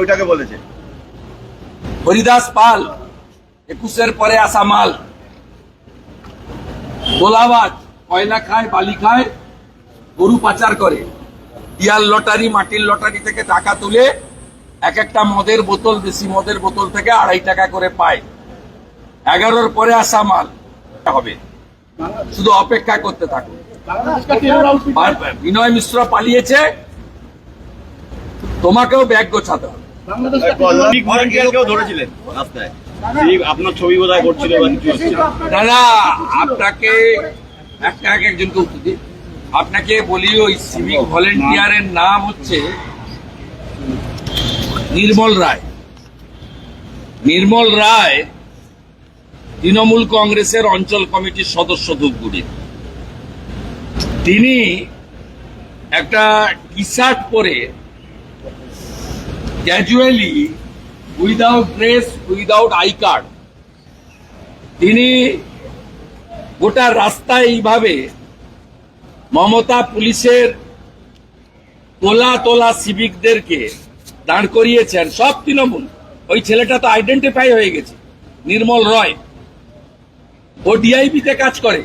ওইটাকে বলেছে। হরিদাস পাল, একুশের পরে আসা মাল। গোলাবাজ, কয়লা খায়, বালি খায়, গরু পাচার করে। ইয়ার লটারি, মাটির লটারি থেকে টাকা তুলে এক একটা মদের বোতল, দেশি মদের বোতল থেকে আড়াই টাকা করে পায়। এগারোর পরে আসা মাল। হবে। শুধু অপেক্ষা করতে থাকুন বিনয় মিশ্র পালিয়েছে। তোমাকেও ব্যাগ গোছাতে হবে। কল্যাণী ভলেন্টিয়ারকেও ধরেছিলেন রাস্তায়? এই আপনার ছবি বোধহয় করছিল বা কিছু না না আপনাকে একটা এক একজনকে উত্তর দিই। আপনাকে বলি ওই সিভিক ভলেন্টিয়ারের নাম হচ্ছে নির্মল রায়। নির্মল রায় তৃণমূল কংগ্রেসের অঞ্চল কমিটির সদস্য ধূপগুড়ি। তিনি একটা টি শার্ট পরে casually without dress without I card তিনি গোটা রাস্তায় এইভাবে মমতা পুলিশের তোলা তোলা সিভিকদেরকে দাঁড় করিয়েছেন। সব তৃণমূল। ওই ছেলেটা তো আইডেন্টিফাই হয়ে গেছে। নির্মল রয়। ও ডিআইবিতে কাজ করে।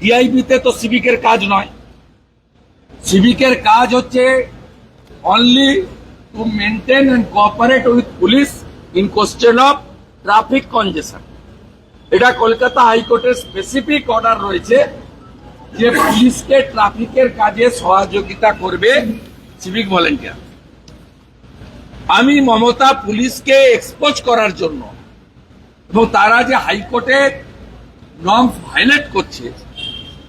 ডিআইবিতে তো সিভিকের কাজ নয়। সিভিকের কাজ হচ্ছে only to maintain and cooperate with police in question of traffic congestion এটা কলকাতা হাইকোর্টের স্পেসিফিক অর্ডার রয়েছে যে পুলিশকে ট্রাফিকের কাজে সহযোগিতা করবে সিভিক ভলেন্টিয়ার আমি মমতা পুলিশকে এক্সপোজ করার জন্য এবং তারা যে হাইকোর্টের নর্মস ভায়োলেট করছে,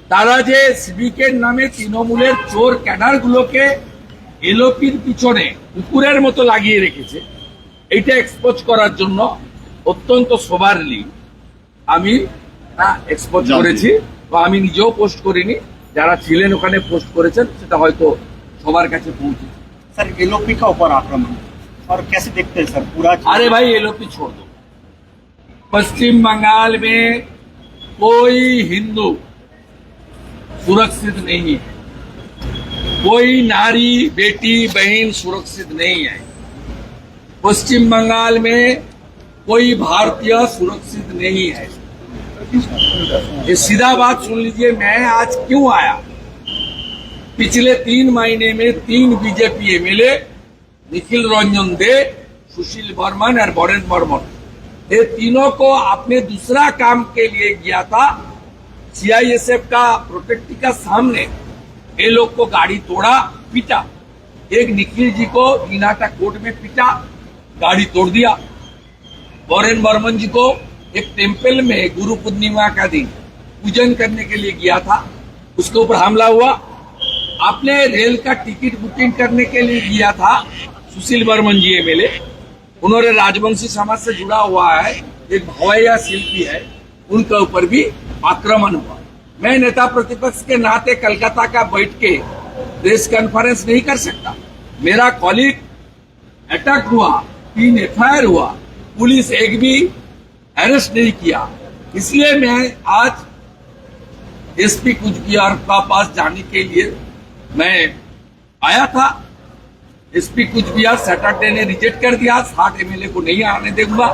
তারা যে সিভিকের নামে তৃণমূলের চোর ক্যাডারগুলোকে এলোপির পিছনে কুকুরের মতো লাগিয়ে রেখেছে এইটা এক্সপোজ করার জন্য অত্যন্ত সোবারলি আমি এক্সপোজ জানতে। করেছি বা আমি নিজেও পোস্ট করিনি যারা ছিলেন ওখানে পোস্ট করেছেন সেটা হয়তো সবার কাছে পৌঁছেছে सर एलओपी का ऊपर आक्रमण और कैसे देखते हैं सर पूरा अरे भाई एलोपी छोड़ दो पश्चिम बंगाल में कोई हिंदू सुरक्षित नहीं है कोई नारी, बेटी, बहन सुरक्षित नहीं है। पश्चिम बंगाल में कोई भारतीय सुरक्षित नहीं है। ये सीधा बात सुन लीजिए, मैं आज क्यों आया? पिछले तीन महीने में तीन बीजेपी एमएलए निखिल रंजन दे, सुशील बर्मन और बरेन बर्मन ये तीनों को आपने दूसरा काम के लिए किया था। सीआईएसएफ का प्रोटेक्टी का सामने ये लोग को गाड़ी तोड़ा, पीटा। एक निखिल जी को इनाटा कोर्ट में पीटा, गाड़ी तोड़ दिया। बरेन बर्मन जी को एक टेंपल में गुरु पूर्णिमा का दिन पूजन करने के लिए गया था। उसके ऊपर हमला हुआ। आपने रेल का टिकट बुकिंग करने के लिए किया था, सुशील बर्मन जी एमएलए उन्होंने राजवंशी समाज से जुड़ा हुआ है, एक भवैया शिल्पी है, उनके ऊपर भी आक्रमण हुआ। मैं नेता प्रतिपक्ष के नाते कलकत्ता का बैठ के प्रेस कॉन्फ्रेंस नहीं कर सकता। मेरा कॉलीग अटैक हुआ, तीन एफआईआर हुआ, पुलिस एक भी अरेस्ट नहीं किया। इसलिए मैं आज एसपी कुचबिहार का पास जाने के लिए मैं आया था। एसपी कुछ कुचबिहार सैटरडे ने रिजेक्ट कर दिया। साठ एमएलए को नहीं आने दूँगा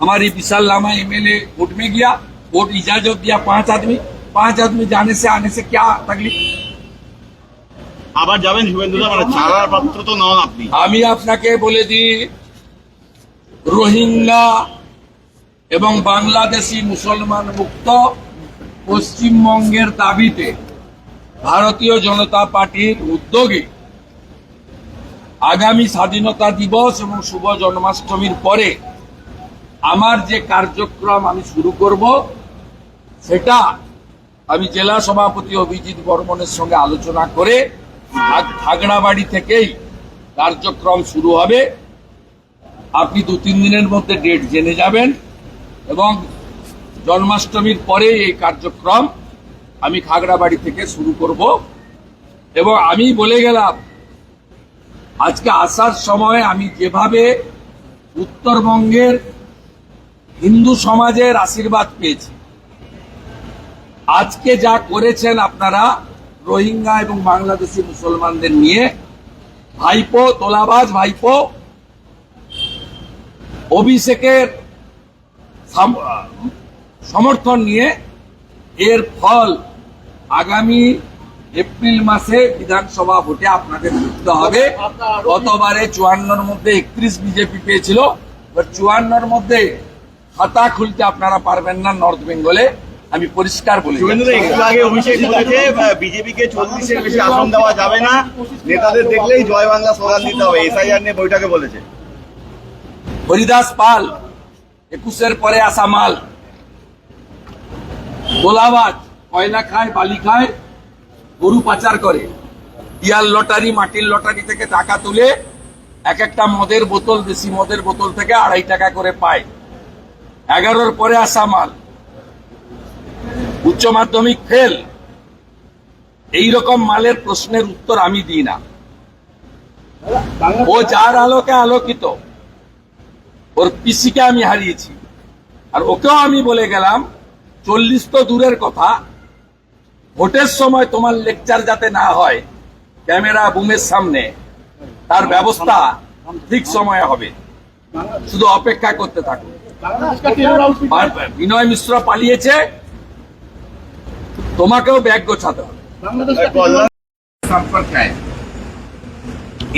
हमारी विशाल लामा एमएलए कोर्ट में गया। कोर्ट इजाज़त दिया पाँच आदमी। पांच आदमी जाने से आने से क्या तकलीफ আবার যাবেন শুভেন্দুদা মানে ছাড়ার পাত্র তো নন আপনি আমি আপনাকে বলে দিই রোহিঙ্গা এবং বাংলাদেশি মুসলমান মুক্ত পশ্চিমবঙ্গের দাবিতে ভারতীয় জনতা পার্টির উদ্যোগে আগামী স্বাধীনতা দিবস এবং শুভ জন্মাষ্টমীর পরে আমার যে কার্যক্রম আমি শুরু করব সেটা আমি জেলা সভাপতি অভিজিৎ বর্মনের সঙ্গে আলোচনা করে আজ খাগড়াবাড়ি থেকেই কার্যক্রম শুরু হবে। আপনি দু তিন দিনের মধ্যে ডেট জেনে যাবেন এবং জন্মাষ্টমীর পরে এই কার্যক্রম আমি খাগড়াবাড়ি থেকে শুরু করব। এবং আমি বলে গেলাম, আজকে আসার সময় আমি যেভাবে উত্তরবঙ্গের হিন্দু সমাজের আশীর্বাদ পেয়েছি আজকে যা করেছেন আপনারা রোহিঙ্গা এবং বাংলাদেশি মুসলমানদের নিয়ে, ভাইপো, তোলাবাজ ভাইপো, অভিষেকের সমর্থন নিয়ে এর ফল আগামী এপ্রিল মাসে বিধানসভা ভোটে আপনাদের বুঝতে হবে। গতবারে চুয়ান্নর মধ্যে একত্রিশ বিজেপি পেয়েছিল চুয়ান্নর মধ্যে খাতা খুলতে আপনারা পারবেন না নর্থ বেঙ্গলে। আমি পরিষ্কার বলি শুভেন্দু একটু আগে অভিষেক বলেছে বিজেপি চল্লিশের বেশি আসন দেওয়া যাবে না। নেতাদের দেখলেই জয় বাংলা স্লোগান দিতে হবে এসআইআর নিয়ে বৈঠকে বলেছে। হরিদাস পাল একুশের পরে আসা মাল। গোলাবাজ কয়লা খায় বালি খায় গরু পাচার করে। ইয়ার লটারি মাটির লটারি থেকে টাকা তুলে এক একটা মদের বোতল দেশি মদের বোতল থেকে আড়াই টাকা করে পায়। এগারোর পরে আসা মাল। উচ্চ মাধ্যমিক ফেল এই রকম মালের প্রশ্নের উত্তর আমি দিই না। ও যার আলোকে আলোকিত ওর পিসিকে আমি হারিয়েছি। আর ওকেও আমি বলে গেলাম চল্লিশ তো দূরের কথা ভোটের সময় তোমার লেকচার যাতে না হয় ক্যামেরা বুমের সামনে তার ব্যবস্থা ঠিক সময়ে হবে। শুধু অপেক্ষা করতে থাকুন আর বিনয় মিশ্র পালিয়েছে তোমাকেও ব্যাগ গোছাতে হবে।